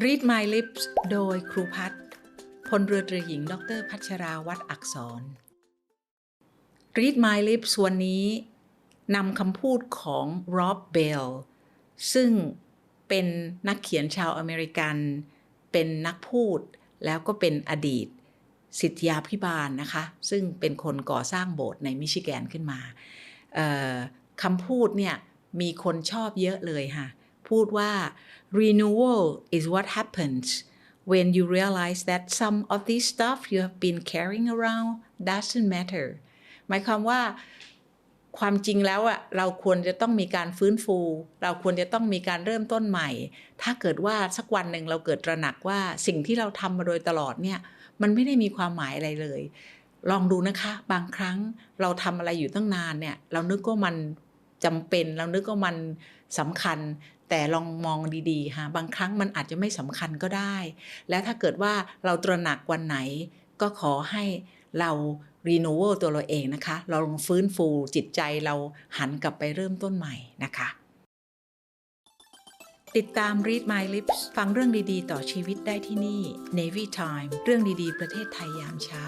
Read My Lips โดยครูพัฒน์พลเรือตรีหญิง ดรพัชราวัตรอักษร Read My Lips วันนี้นำคำพูดของ Rob Bell ซึ่งเป็นนักเขียนชาวอเมริกัน เป็นนักพูดแล้วก็เป็นอดีต สิทธยาพิบาลนะคะ ซึ่งเป็นคนก่อสร้างโบสถ์ในมิชิแกนขึ้นมาคำพูดเนี่ยมีคนชอบเยอะเลยค่ะ พูดว่า renewal is what happens when you realize that some of this stuff you have been carrying around doesn't matter หมายความว่าความจริงแล้วอะเราควรจะต้องมีการฟื้นฟู เราควรจะต้องมีการเริ่มต้นใหม่ ถ้าเกิดว่าสักวันหนึ่งเราเกิดตระหนักว่าสิ่งที่เราทำมาโดยตลอดเนี่ย มันไม่ได้มีความหมายอะไรเลย ลองดูนะคะ บางครั้งเราทำอะไรอยู่ตั้งนานเนี่ย เรานึกว่ามัน จำเป็นเรานึกว่ามันสำคัญ แต่ลองมองดีๆค่ะบางครั้งมันอาจจะไม่สำคัญก็ได้ และถ้าเกิดว่าเราตระหนักวันไหน ก็ขอให้เรา renewal ตัวเราเองนะคะ เราลองฟื้นฟูจิตใจเราหันกลับไปเริ่มต้นใหม่นะคะ ติดตาม Read My Lips ฟังเรื่องดีๆ ต่อชีวิตได้ที่นี่ Navy Time เรื่องดีๆ ประเทศไทยยามเช้า